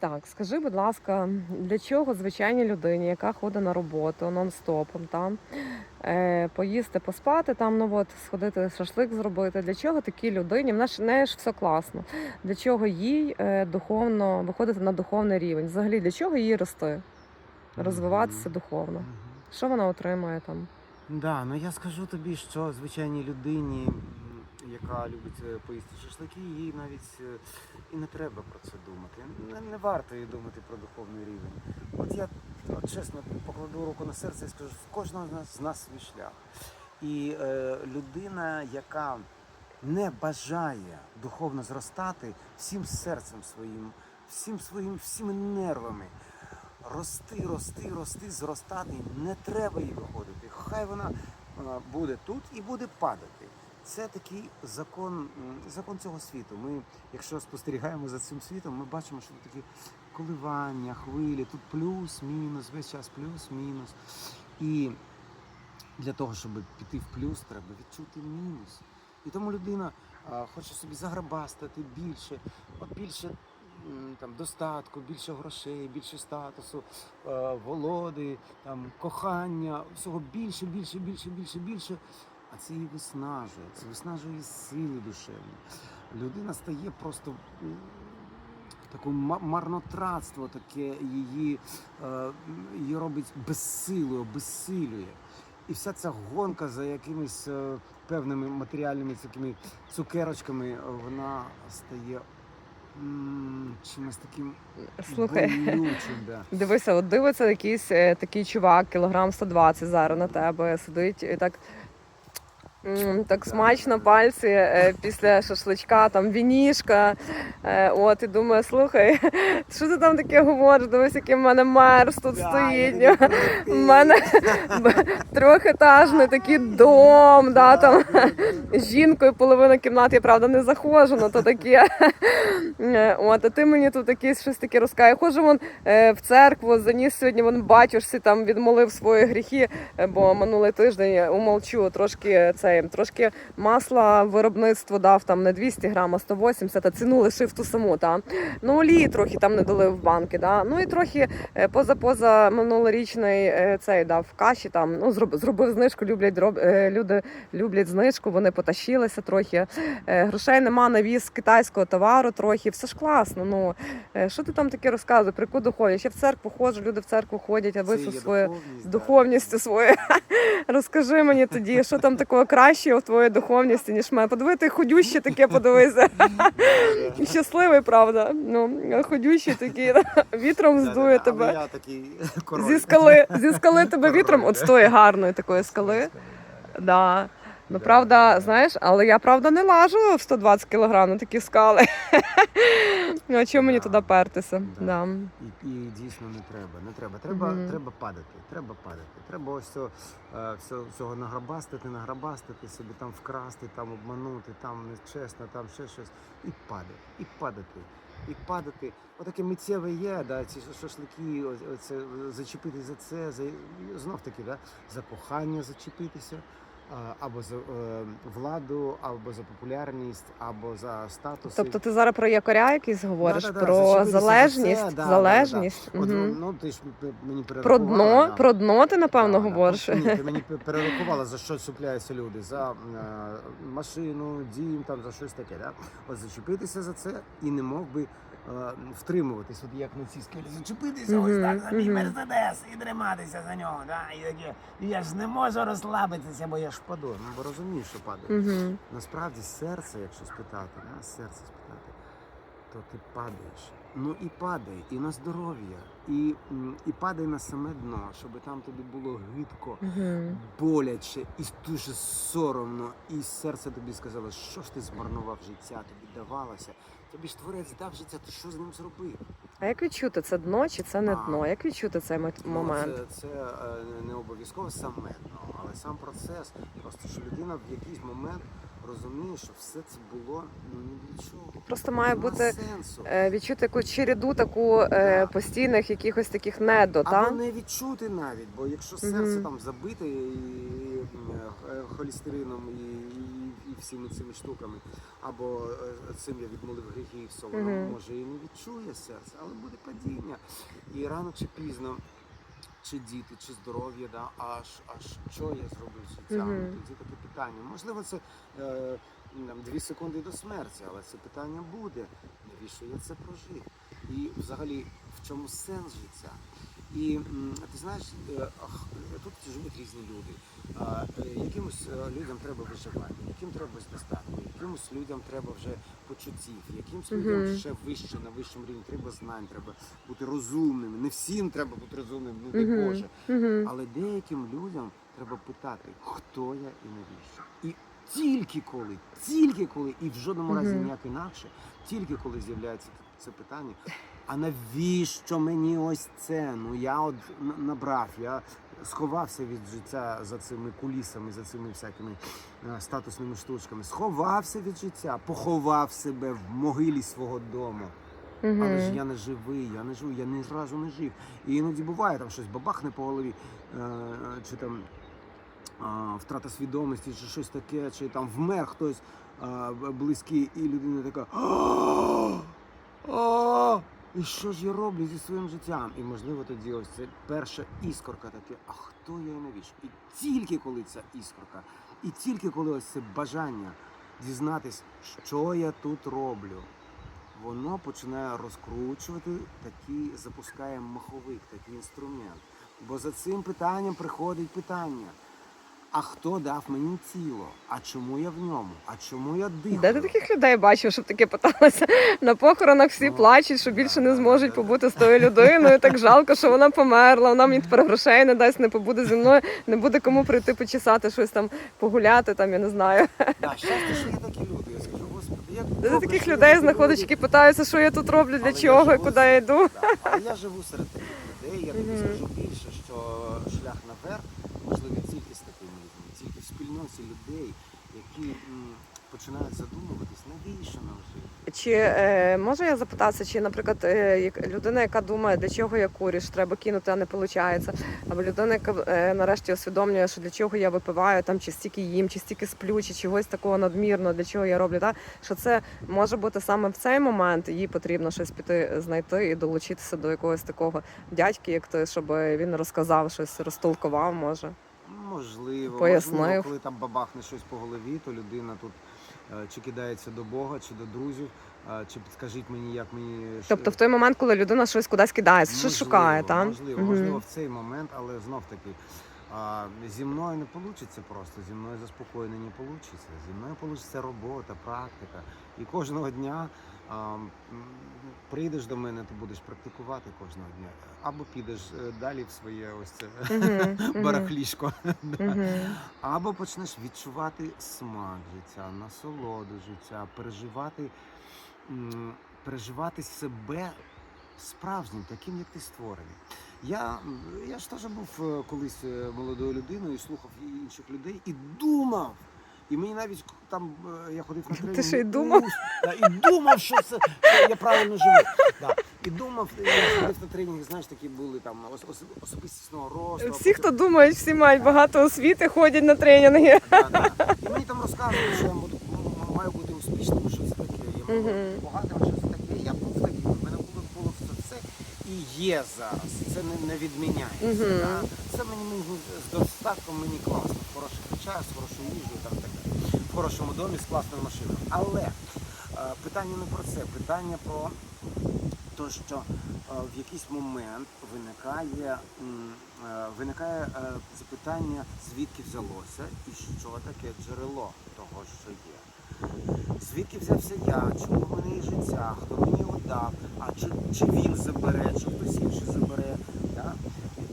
Так, скажи, будь ласка, для чого звичайній людині, яка ходить на роботу нон-стопом, там е, поїсти, поспати, там ну от сходити шашлик зробити? Для чого такій людині? В ж в ж все класно. Для чого їй е, духовно виходити на духовний рівень? Взагалі, для чого їй рости, розвиватися духовно? Що вона отримає там? Да, ну я скажу тобі, що звичайній людині, яка любить е, поїсти шашлики, їй навіть е, і не треба про це думати. Не, не варто їй думати про духовний рівень. От я от чесно покладу руку на серце і скажу, в кожного з нас, з нас свій шлях. І е, людина, яка не бажає духовно зростати всім серцем своїм, всім своїм, всіми нервами. Рости, рости, рости, зростати. Не треба їй виходити. Хай вона буде тут і буде падати. Це такий закон, закон цього світу. Ми, якщо спостерігаємо за цим світом, ми бачимо, що такі коливання, хвилі, тут плюс-мінус, весь час плюс-мінус. І для того, щоб піти в плюс, треба відчути мінус. І тому людина а, хоче собі заграбастати більше, от більше там, достатку, більше грошей, більше статусу, е, володи, там, кохання, всього більше, більше, більше, більше, більше. А це її виснажує, це виснажує її сили душевні. Людина стає просто таке марнотратство, таке її, е, її робить безсилою, безсилює. І вся ця гонка за якимись е, певними матеріальними такими цукерочками, е, вона стає чимось таким Слухай. болючим. Да. Дивися, от дивиться якийсь такий чувак, кілограм 120 зараз на тебе сидить і так. М, Так смачно пальці е, після шашличка, там вінішка. Е, От і думаю, слухай, що ти там таке говориш? Дивись, який в мене мерз тут Да, стоїть. такий У мене б- трьохетажний такий дом, да, там з жінкою половина кімнати, я правда не заходжу, ну то таке. Е, От, а ти мені тут якесь щось таке розкаже. Хожу вон е, в церкву, заніс сьогодні вон батюшці, там відмолив свої гріхи, е, бо минулий тиждень умолчу, трошки цей, трошки масла виробництво дав там не 200 грам, а 180, а ціну лишив ту саму. Та. Ну, олії трохи там не долив в банки. Да. Ну і трохи е, поза поза минулорічний е, цей дав каші. Там ну зроб, зробив знижку. Люблять роб- е, люди люблять знижку. Вони потащилися трохи. Грошей нема на віз китайського товару. Трохи все ж класно. Ну що ти там таке розказуєш? При куди ходиш? Я в церкву ходжу, люди в церкву ходять, а ви своє духовністю своєю. Розкажи мені тоді, що там такого кращого в твоїй духовності, ніж мене. Подиви, ти ходюще таке, подивися. Щасливий, правда. Ну, ходючий такий, вітром здує тебе. Я такий король. Зі скали, зі скали тебе вітром, от з тої гарної такої скали. Да. Ну, правда, знаєш, але я правда не лажу в 120 кг на такі скали. Ну, а чому мені туди пертися? Да. І, і дійсно не треба. Не треба. Треба, Мгм. треба падати. Треба падати. Треба ось цього, е, всього, всього награбастити, награбастити, собі там вкрасти, там обманути, там нечесно, там ще щось. І падати. І падати. І падати. Отаке миттєве є, да, ці шашлики, оце, зачепитись за це, за, знов таки, да, за кохання зачепитися. А, Або за е, владу, або за популярність, або за статус. Тобто ти зараз про якоря якийсь говориш, Да-да-да, про зачепитися за залежність, це, да, залежність. От, Мгм. ну ти ж мені Про дно, про дно ти напевно Да, да. говориш. От Ні, ти мені пе- перерахувала, за що чіпляються люди, за е, машину, дім, там за щось таке. Да? От зачепитися за це і не мог би е, втримуватись, от як на цій скелі, зачепитися ось так за мій мерседес і триматися за нього. Да? І таке, я ж не можу розслабитися, бо я ж впаду. Ну бо розумієш, що падаю. Угу. Насправді серце, якщо спитати, да, серце спитати, то ти падаєш. Ну і падай, і на здоров'я, і, і падай на саме дно, щоб там тобі було гидко, боляче і дуже соромно. І серце тобі сказало, що ж ти змарнував життя, тобі давалося. Тобі ж творець дав життя, ти що з ним зробив? А як відчути це дно чи це не А. дно? Як відчути цей мот- Ну, момент? Це, це е, не обов'язково саме дно, але сам процес. Просто що людина в якийсь момент розумієш, що все це було ну ні для чого. Просто має Нема бути сенсу. е, відчути якусь череду таку е, постійних якихось таких недо, Або та? не відчути навіть, бо якщо Мгм. серце там забите і, і, е, холестерином і, і, і всіми цими штуками, або е, цим я відмолив гріхів, то воно Мгм. може і не відчує серце, але буде падіння. І рано чи пізно, чи діти, чи здоров'я, да, аж аж що я зробив з життям? Мгм. Тоді таке питання. Можливо, це е, дві секунди до смерті, але це питання буде. Навіщо я це прожив? І взагалі в чому сенс життя? І ти знаєш, е, тут живуть різні люди. Якимось е, людям треба виживання, яким треба достатку, якимось людям треба вже почуттів, якимось людям ще вище на вищому рівні треба знань, треба бути розумними. Не всім треба бути розумним, ну дай Мгм. Боже. Угу. Але деяким людям треба питати, хто я і навіщо. І тільки коли, тільки коли, і в жодному разі ніяк інакше, тільки коли з'являється це питання. А навіщо мені ось це? Ну я от набрав, я сховався від життя за цими кулісами, за цими всякими е, статусними штучками. Сховався від життя, поховав себе в могилі свого дому. Але ж я не живий, я не живий, я ні разу не жив. І іноді буває там щось бабахне по голові, е, чи там втрата свідомості, чи щось таке, чи там вмер хтось близький, і людина така. «А! А! І що ж я роблю зі своїм життям? І можливо тоді ось це перша іскорка таке, а хто я і навіщо? І тільки коли ця іскорка, і тільки коли ось це бажання дізнатись, що я тут роблю, воно починає розкручувати такий, запускає маховик, такий інструмент. Бо за цим питанням приходить питання. А хто дав мені тіло? А чому я в ньому? А чому я дихаю? Де ти таких людей бачив, щоб таке питалося? На похоронах всі Ну, плачуть, що більше не зможуть побути з тою людиною. Так жалко, що вона померла. Вона мені тепер грошей не дасть, не побуде зі мною, не буде кому прийти почесати щось там, погуляти там, я не знаю. Да, щастя, що є такі люди. Я скажу, господи, як Де добре, ти таких людей знаходиш, які питаються, що я тут роблю, для Але чого і куди я йду. Да, Але я живу серед таких людей. Я тобі скажу більше, що шлях наверх можливий тільки тільки людей, які починають задумуватись, навіщо нам жити. Чи е, можу я запитатися, чи, наприклад, е, людина, яка думає, для чого я курю, що треба кинути, а не виходить, або людина, яка е, нарешті усвідомлює, що для чого я випиваю, там чи стільки їм, чи стільки сплю, чи чогось такого надмірно, для чого я роблю, так? що це може бути саме в цей момент, їй потрібно щось піти знайти і долучитися до якогось такого дядьки, як ти, щоб він розказав щось, розтолкував, може. Можливо, Пояснив. можливо, коли там бабахне щось по голові, то людина тут е, чи кидається до Бога, чи до друзів, е, чи підскажіть мені, як мені Тобто в той момент, коли людина щось кудись щось Можливо, шукає, так? Можливо, можливо, в цей момент, але знов таки. А, зі мною не вийде просто, зі мною заспокоєно не вийде. Зі мною вийде робота, практика. І кожного дня прийдеш до мене, ти будеш практикувати кожного дня. Або підеш е, далі в своє ось це барахлішко. Або почнеш відчувати смак життя, насолоду життя, переживати, переживати себе справжнім, таким, як ти створений. Я, я ж теж був е, колись е, молодою людиною слухав інших людей і думав. І мені навіть там е, я ходив на тренінг. ще й думав? да, і думав, що це що я правильно живу. Да. І думав, я ходив на тренінги, знаєш, такі були там ос- ос- особистісного росту. Всі, хто думають, всі мають багато освіти, ходять на тренінги. Да, да. І мені там розказували, що я маю бути успішним, що це таке. Я маю бути багатим, що це таке. Я був таким. У мене було, було все це і є зараз. Це не, не відміняється. Да? Це мені, мені з достатком мені класно. В хороших речах, з хорошою їжею там так далі. Хорошому домі з класною машиною. Але е, питання не про це. Питання про те, що е, в якийсь момент виникає, е, виникає запитання, звідки взялося і що таке джерело того, що є. Звідки взявся я, чому в мене є життя, хто мені його дав, а чи, чи він забере, чи хтось інший забере. Да?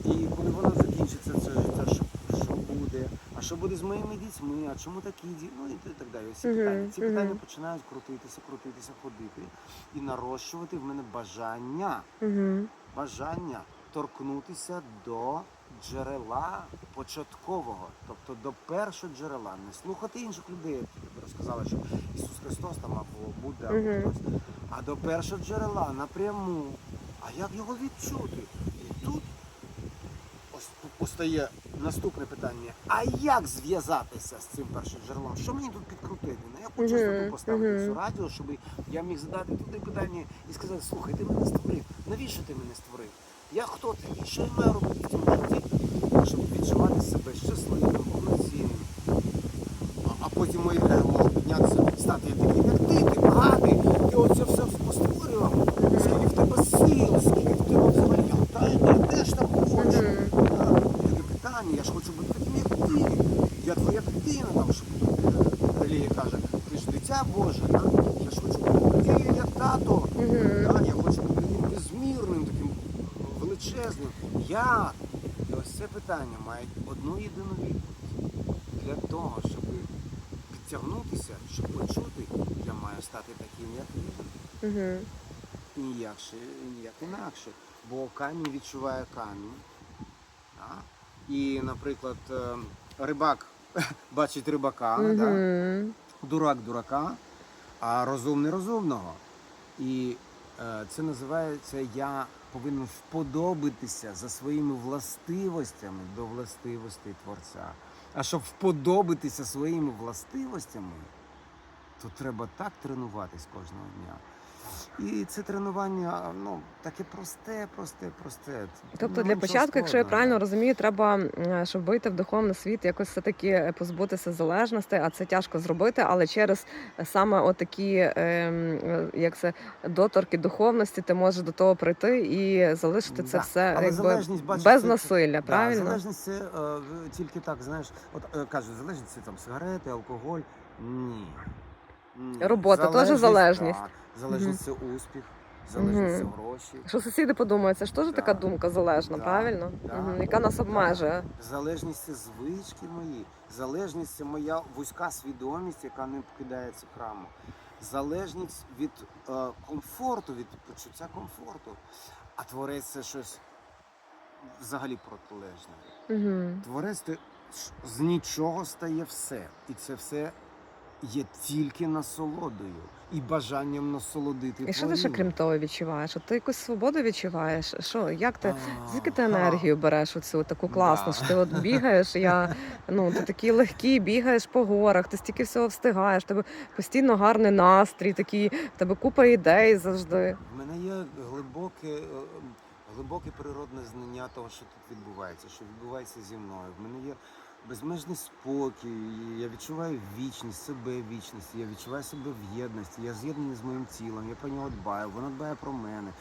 І коли воно закінчиться, це життя, що, що буде, а що буде з моїми дітьми, а чому такі діти, ну і так далі. Ці Мгм, питання. Ці мгм. питання починають крутитися, крутитися, ходити і нарощувати в мене бажання, Угу. бажання торкнутися до джерела початкового, тобто до першого джерела, не слухати інших людей, які розказали, що Ісус Христос там або Будда, або Мгм. хтось, а до першого джерела напряму. А як його відчути? І постає наступне питання: а як зв'язатися з цим першим джерелом? Що мені тут підкрутити? Ну я хочу Мгм, тут поставити мгм. цю радіо, щоб я міг задати туди питання і сказати: слухай, ти мене створив. Навіщо ти мене створив? Я хто такий? Що я маю робити в цьому житті, щоб відчувати себе щасливим, повноцінним? А, потім моє може піднятися, стати таким, як ти, ти багатий, ти оце все постворював. Скільки в тебе сил, скільки в тебе взагалі, та я теж так хочу. Мгм. А, Таке питання, я ж хочу бути таким, як ти. Я твоя дитина, там, що тут Релігія каже, ти ж дитя Боже, да? я ж хочу бути таким, як тато. Мгм. Да? Я хочу бути таким безмірним, таким величезним. Як? І ось це питання має одну єдину відповідь. Для того, щоб підтягнутися, щоб почути, я маю стати таким, як він. І ніякше, ніяк інакше. Бо камінь відчуває камінь. Да? І, наприклад, е, рибак бачить рибака, да? Дурак дурака, а розумний розумного. І е, це називається я повинен вподобитися за своїми властивостями до властивостей Творця. А щоб вподобитися своїми властивостями, то треба так тренуватись кожного дня. І це тренування ну, таке просте, просте, просте. Тобто Ну, для початку, якщо я правильно розумію, треба, щоб вийти в духовний світ, якось все таки позбутися залежностей, а це тяжко зробити, але через саме отакі, ем, е, як це доторки духовності, ти можеш до того прийти і залишити це Да. все Але якби залежність, без це- насилля, Да, правильно? залежність це е, тільки так, знаєш, от е, кажуть, залежність це там сигарети, алкоголь. Ні. Робота теж залежність. Так. Залежність це успіх, залежність це Мгм. гроші. Що сусіди подумають, це ж теж така думка залежна, Да. правильно? Да. Мгм, Яка нас обмежує. Залежність це звички мої. Залежність це моя вузька свідомість, яка не покидає цю храму. Залежність від е, комфорту, від почуття комфорту. А творець це щось взагалі протилежне. Угу. Творець ти з нічого стає все. І це все є тільки насолодою і бажанням насолодити. І що ти ще крім того відчуваєш? От ти якусь свободу відчуваєш? Що, як ти? Звідки ти енергію береш оцю таку класну? Що ти от бігаєш? Я ну ти такий легкий, бігаєш по горах, ти стільки всього встигаєш. Тебе постійно гарний настрій, такий в тебе купа ідей завжди. В мене є глибоке, е, глибоке природне знання того, що тут відбувається, що відбувається зі мною. В мене є безмежний спокій, я відчуваю вічність, себе вічність, я відчуваю себе в єдності, я з'єднаний з моїм тілом, я про нього дбаю, воно дбає про мене.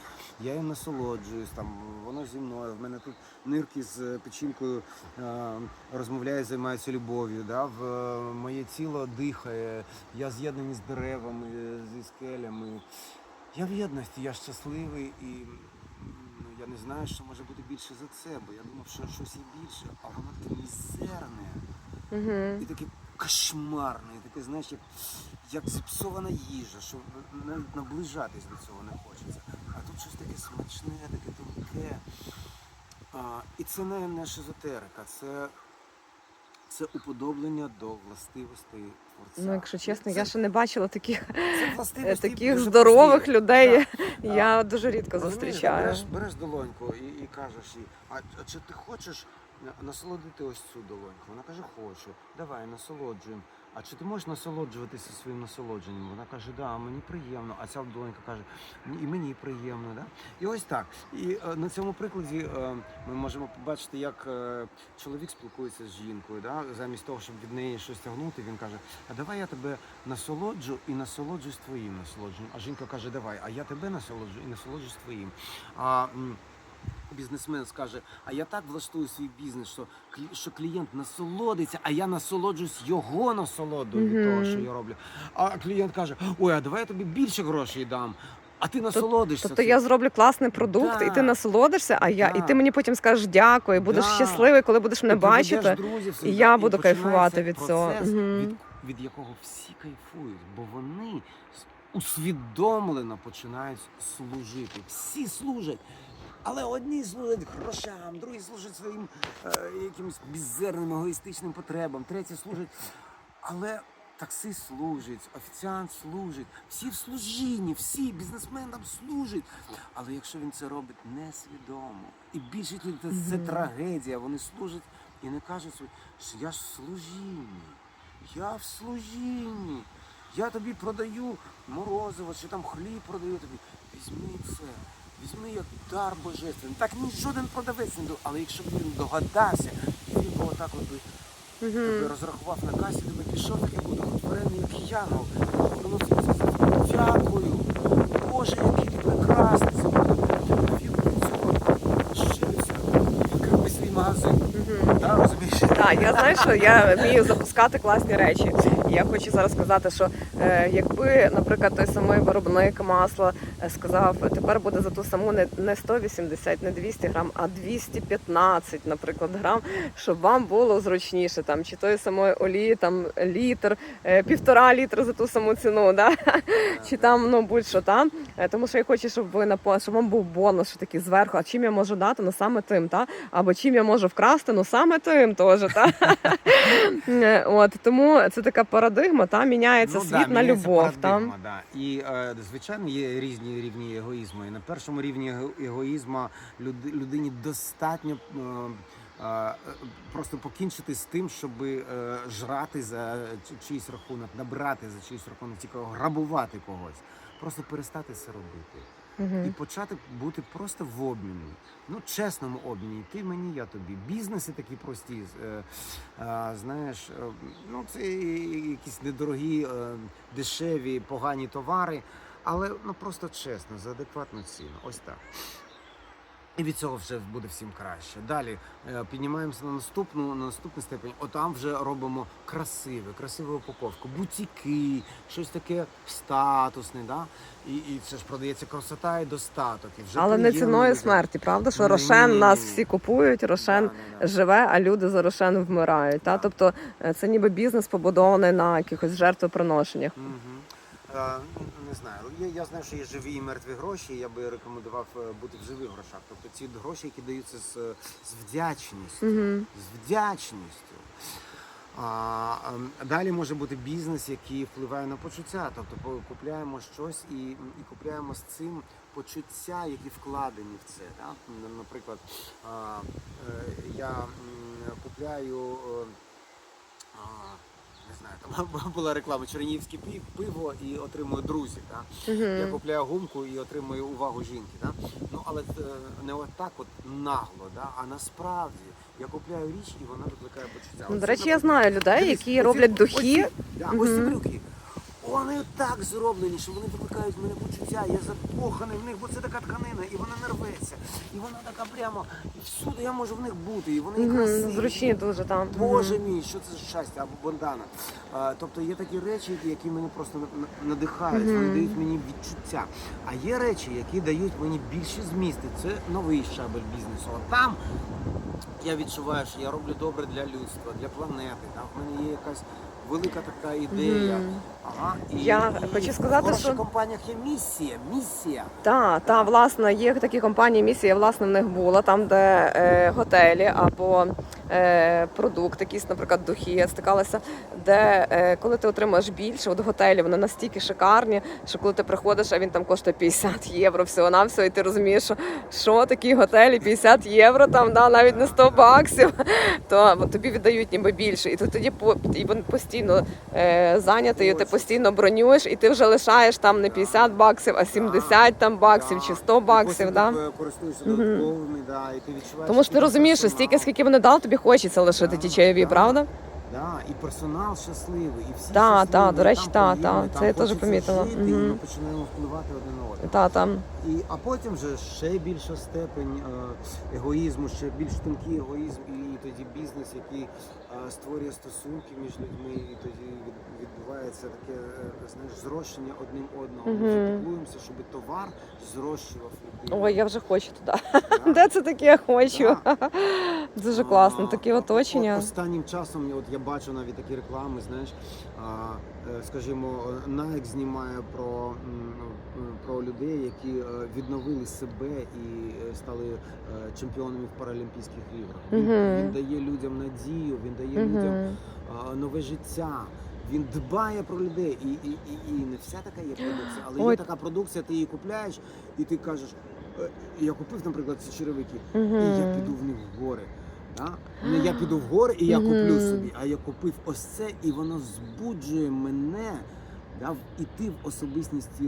Я їм насолоджуюсь, там воно зі мною. В мене тут нирки з печінкою е, розмовляють, займаються любов'ю. Да? В, е, моє тіло дихає, я з'єднаний з деревами, е, зі скелями. Я в єдності, я щасливий і я не знаю, що може бути більше за це, бо я думав, що щось є більше, а воно таке мізерне Угу. і таке кошмарне, і таке, знаєш, як, як зіпсована їжа, що наближатись до цього не хочеться. А тут щось таке смачне, таке тонке. А, і це не, не шизотерика, це, це уподоблення до властивостей Ну, якщо чесно, Це- я ще не бачила таких, це е, таких здорових людей. Да. Я дуже рідко Розумієш, зустрічаю. Береш, береш долоньку і, і кажеш їй, а, а чи ти хочеш насолодити ось цю долоньку? Вона каже, хочу. Давай, насолоджуємо. А чи ти можеш насолоджуватися своїм насолодженням? Вона каже, да, мені приємно. А ця долонька каже, і мені приємно. Да? І ось так. І е, на цьому прикладі е, ми можемо побачити, як е, чоловік спілкується з жінкою. Да? Замість того, щоб від неї щось тягнути, він каже, а давай я тебе насолоджу і насолоджуюсь твоїм насолодженням. А жінка каже, давай, а я тебе насолоджу і насолоджуюсь твоїм. А бізнесмен скаже, а я так влаштую свій бізнес, що, що клієнт насолодиться, а я насолоджуюсь його насолодою від того, що я роблю. А клієнт каже, ой, а давай я тобі більше грошей дам. А ти насолодишся. Тобто цим». я зроблю класний продукт, і ти насолодишся, а я, і ти мені потім скажеш дякую, будеш Да. щасливий, коли будеш мене Ти бачити. друзів і я і буду кайфувати від цього. Від, від якого всі кайфують, бо вони усвідомлено починають служити. Всі служать. Але одні служать грошам, другі служать своїм е, якимось мізерним егоїстичним потребам, треті служать. Але таксист служить, офіціант служить, всі в служінні, всі бізнесменам служать. Але якщо він це робить несвідомо, і людей це, це трагедія, вони служать і не кажуть що я ж в служінні, я в служінні. Я тобі продаю морозиво, чи там хліб продаю тобі. Візьми це, візьми як дар божественний. Так ні жоден продавець не до. Але якщо б він догадався, і він би отак от би тебе розрахував на касі, ти би пішов і буду хоч варений, як це- Дякую. Боже, який ти прекрасний сьогодні. Він від цього щився, відкрив би свій магазин. Да, розумієш? Так, я знаю, що я вмію запускати класні речі. Я хочу зараз сказати, що е, якби, наприклад, той самий виробник масла е, сказав, тепер буде за ту саму не, не 180, не 200 грам, а 215, наприклад, грам, щоб вам було зручніше, там чи тої самої олії, там літр, е, півтора літра за ту саму ціну, да? чи там ну будь-що там. Е, Тому що я хочу, щоб ви напо- щоб вам був бонус, що такий зверху. А чим я можу дати? Ну саме тим, та або чим я можу вкрасти, ну саме тим теж. Та? От тому це така парадигма, та міняється світ Ну да, на міняється любов. Там Да. І е, звичайно є різні рівні егоїзму. І на першому рівні его- егоїзму люд- людині достатньо. е, е, Просто покінчити з тим, щоб жрати за чийсь рахунок, набрати за чийсь рахунок, тільки грабувати когось. Просто перестати це робити і почати бути просто в обміні. Ну, чесному обміні. Ти мені, я тобі. Бізнеси такі прості. е, е, знаєш, е, ну це якісь недорогі, е, дешеві, погані товари, але ну просто чесно, за адекватну ціну. Ось так. І від цього вже буде всім краще. Далі е, піднімаємося на наступну на наступний степень. Отам вже робимо красиве, красиву упаковку, бутіки, щось таке статусне, да? І, і це ж продається красота і достаток. І вже але не ціною людям. смерті, правда? Що Ні, Рошен ні, нас ні, ні. всі купують, Рошен Да, да, да. живе, а люди за Рошен вмирають. Та тобто е, це ніби бізнес побудований на якихось жертвоприношеннях. Угу. Е, не знаю. Я, я знаю, що є живі і мертві гроші. Я би рекомендував е, бути в живих грошах. Тобто ці гроші, які даються з, з вдячністю. Угу. З вдячністю. А, ем, далі може бути бізнес, який впливає на почуття. Тобто купляємо щось і, і купляємо з цим почуття, які вкладені в це. Да? Наприклад, а, е, я купляю. а, не знаю, там була реклама Чернігівське пиво і отримую друзів. Да? Я купляю гумку і отримую увагу жінки. Да? Ну але е, не отак от нагло, да? а насправді я купляю річ і вона викликає почуття. Ну, До речі, я знаю людей, які роблять духи. Ось ці брюки. Вони так зроблені, що вони викликають в мене почуття. Я закоханий в них, бо це така тканина, і вона не рветься. І вона така прямо і всюди я можу в них бути. І вони Мгм, красиві. Зручні дуже там. Боже мій, що це за щастя або бандана. А, тобто є такі речі, які мене просто на- на- надихають, вони Мгм. дають мені відчуття. А є речі, які дають мені більше змісти. Це новий щабель бізнесу. А там я відчуваю, що я роблю добре для людства, для планети. Там в мене є якась велика така ідея. Мгм. Ага, Я і хочу сказати, що- компаніях є місія. Місія. Та, та, власне, є такі компанії, місія, я, власне, в них була, там, де е, готелі або е, продукт, якийсь, наприклад, духи, я стикалася, де е, коли ти отримаєш більше, от готелі, вони настільки шикарні, що коли ти приходиш, а він там коштує 50 євро всього на все, і ти розумієш, що, що такі готелі 50 євро, там, да, навіть не 100 баксів, то от тобі віддають ніби більше. І ти тоді по, і він постійно е, зайнятий, і ти. Постійно бронюєш, і ти вже лишаєш там не 50 баксів, а 70 там баксів чи 100 баксів. Да? Додатковими, да, і ти відчуваєш. Тому що ти розумієш, що стільки, скільки вони дали, тобі хочеться лишити Да, ті чайові, да. правда? Да, і персонал щасливий, і всі Та, щасливі, та, до речі, там та, та, приємно, це там я теж хочеться помітила. жити, І Мгм. ми починаємо впливати один на одного. Та, там. І, а потім вже ще більша степень е, егоїзму, ще більш тонкий егоїзм, і тоді бізнес, який створює стосунки між людьми, і тоді відбувається таке е, знаєш, зрощення одним одного. Ми вже піклуємося, щоб товар зрощував людину. Ой, я вже хочу туди. Да. Де це таке я хочу? Да. Дуже класно, такі оточення. Останнім часом от я бачу навіть такі реклами, знаєш, е, скажімо, Nike знімає про, е, про людей, які е, відновили себе і е, стали е, чемпіонами в Паралімпійських іграх. Він, він дає людям надію, він дає людям нове життя. Він дбає про людей, і, і, і, і не вся така є продукція, але Ой. є така продукція, ти її купляєш, і ти кажеш, «Е, я купив, наприклад, ці черевики, і я піду в них в гори. Да? Не я піду в гори і я куплю собі, а я купив ось це, і воно збуджує мене да, в- іти в особистісті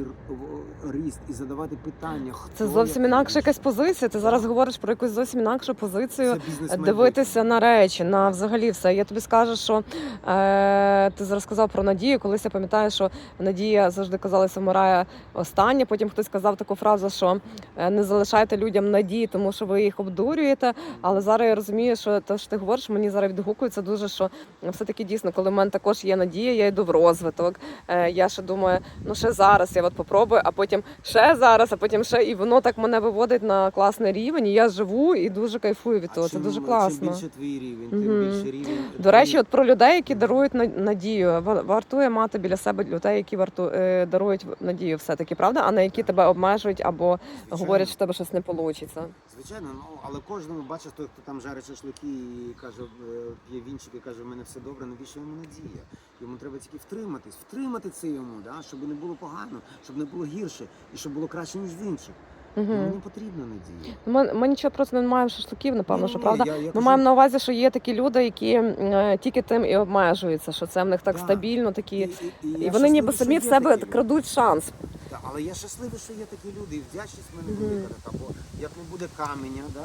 ріст і задавати питання. Хто Це я, зовсім інакша якась позиція. Ти зараз говориш про якусь зовсім інакшу позицію. Дивитися на речі, на взагалі все. Я тобі скажу, що е, ти зараз сказав про надію. Колись я пам'ятаю, що надія завжди казалася вмирає остання. Потім хтось сказав таку фразу, що е, не залишайте людям надії, тому що ви їх обдурюєте. Але зараз я розумію, що те, що ти говориш, мені зараз відгукується дуже, що все таки дійсно, коли в мене також є надія, я йду в розвиток. Е, я ще думаю, ну ще зараз я от попробую, а потім ще зараз, а потім ще, і воно так мене виводить на класний рівень. І я живу і дуже кайфую від А того. Це чим- дуже класно. Чим більше твій рівень, тим Мгм. більше рівень. До речі, от про людей, які дарують на- надію, Ва- вартує мати біля себе людей, які варту е, дарують надію, все таки правда, а не які тебе обмежують або Звичайно. говорять, що тебе щось не вийде. Звичайно, ну але кожному бачиш, той, хто там жарить шашлики і каже, е, п'є вінчик і каже, в мене все добре, навіщо йому надія? Йому треба тільки втриматись, втримати це йому, да? щоб не було погано, щоб не було гірше і щоб було краще, ніж в інших. Йому Угу. не потрібна надія. Ми, ми нічого просто не маємо шашликів, напевно, що Ні, правда. я- я Ми кажу, маємо на увазі, що є такі люди, які е, тільки тим і обмежуються, що це в них так Да. стабільно, такі. і, і, і І вони ніби самі в себе такі крадуть шанс. Та, але я щасливий, що є такі люди, і вдячність мене Мгм. велика бо як не буде каменя, да?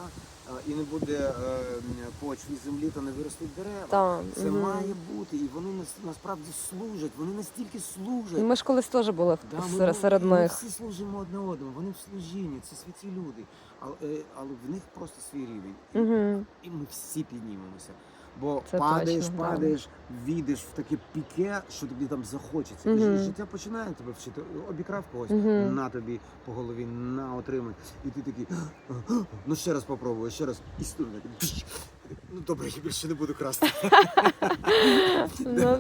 Е, і не буде е, почві землі, то не виростуть дерева. Та, Це угу. має бути, і вони нас- насправді служать, вони настільки служать. Ми ж колись теж були Да, ми, серед, серед ми них. всі служимо одне одному, вони в служінні, це святі люди. Але, але в них просто свій рівень. Угу. і ми всі піднімемося. Бо Це падаєш, точно, да. падаєш, війдеш в таке піке, що тобі там захочеться. І Мгм. жи- життя починає тебе вчити. Обікрав когось, Мгм. на тобі по голові, на отримай. І ти такий, ну ще раз попробую, ще раз. І такий, пш. Ну добре, я більше не буду красти. Ну,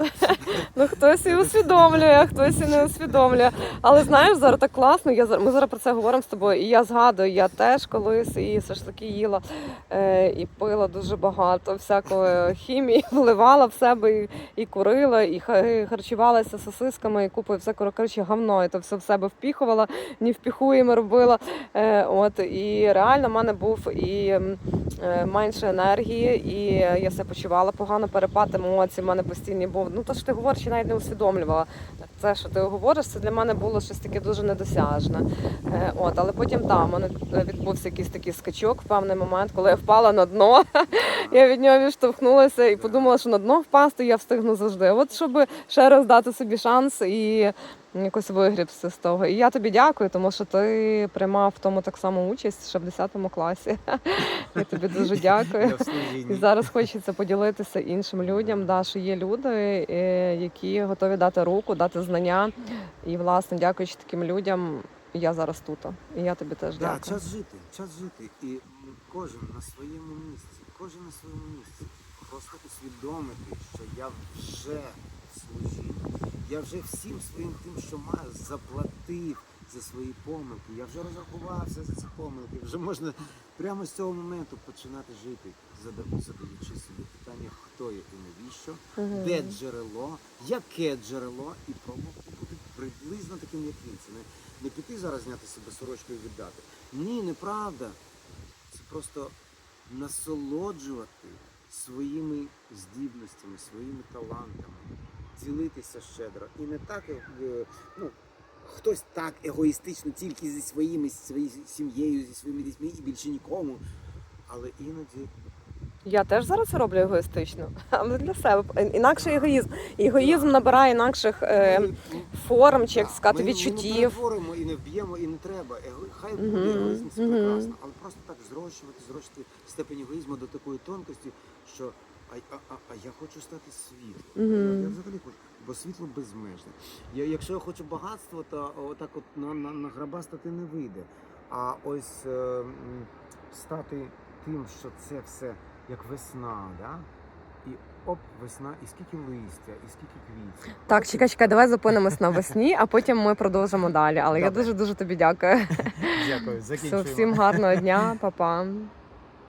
ну хтось і усвідомлює, а хтось і не усвідомлює. Але знаєш, зараз так класно. Я ми зараз про це говоримо з тобою. І я згадую, я теж колись і таки їла е, і пила дуже багато всякої хімії, вливала в себе і, курила, і харчувалася сосисками, і купою всякого коротше, говно. І то все в себе впіхувала, не впіхуємо робила. Е, от і реально в мене був і е, менше енергії, і я себе почувала погано, перепад емоцій в мене постійний був. Ну то що ти говориш, я навіть не усвідомлювала. Це, що ти говориш, це для мене було щось таке дуже недосяжне. Е, от, але потім там мене відбувся якийсь такий скачок в певний момент, коли я впала на дно. Я від нього відштовхнулася і подумала, що на дно впасти я встигну завжди. От щоб ще раз дати собі шанс і якось вигрібся з того. І я тобі дякую, тому що ти приймав в тому так само участь ще в 10 класі. Я тобі дуже дякую. І зараз хочеться поділитися іншим людям, да, що є люди, е, які готові дати руку, дати знання. І, власне, дякуючи таким людям, я зараз тут. І я тобі теж дякую. час жити, час жити. І кожен на своєму місці, кожен на своєму місці. Просто усвідомити, що я вже в служінні. Я вже всім своїм тим, що маю, заплатив за свої помилки. Я вже розрахувався за ці помилки. Вже можна прямо з цього моменту починати жити, зада- задаючи собі питання, хто я і навіщо, Мгм. де джерело, яке джерело, і пробувати бути приблизно таким, як він. Це не, не піти зараз зняти себе сорочку і віддати. Ні, неправда. Це просто насолоджувати своїми здібностями, своїми талантами, ділитися щедро. І не так, як, е, ну, хтось так егоїстично, тільки зі своїми, зі своєю сім'єю, зі своїми дітьми і більше нікому. Але іноді Я теж зараз це роблю егоїстично, але для себе. Інакший егоїзм. Егоїзм набирає інакших е, форм, чи як сказати, ми, Ми не відчуттів. перетворимо і не вб'ємо, і не треба. Его- Хай буде егоїзм, це прекрасно. Але просто так зрощувати, зрощувати степень егоїзму до такої тонкості, що а, а, а, а я хочу стати світлом. Мгм. Я, я взагалі хочу, бо світло безмежне. Я, якщо я хочу багатство, то отак от на, на, на грабастати не вийде. А ось е, м, стати тим, що це все як весна, да? і оп, весна, і скільки листя, і скільки квітів. Так, чекай, чекай, давай зупинимось на весні, а потім ми продовжимо далі. Але я Добре. дуже дуже тобі дякую. Дякую, Все, закінчуємо. всім гарного дня, па-па.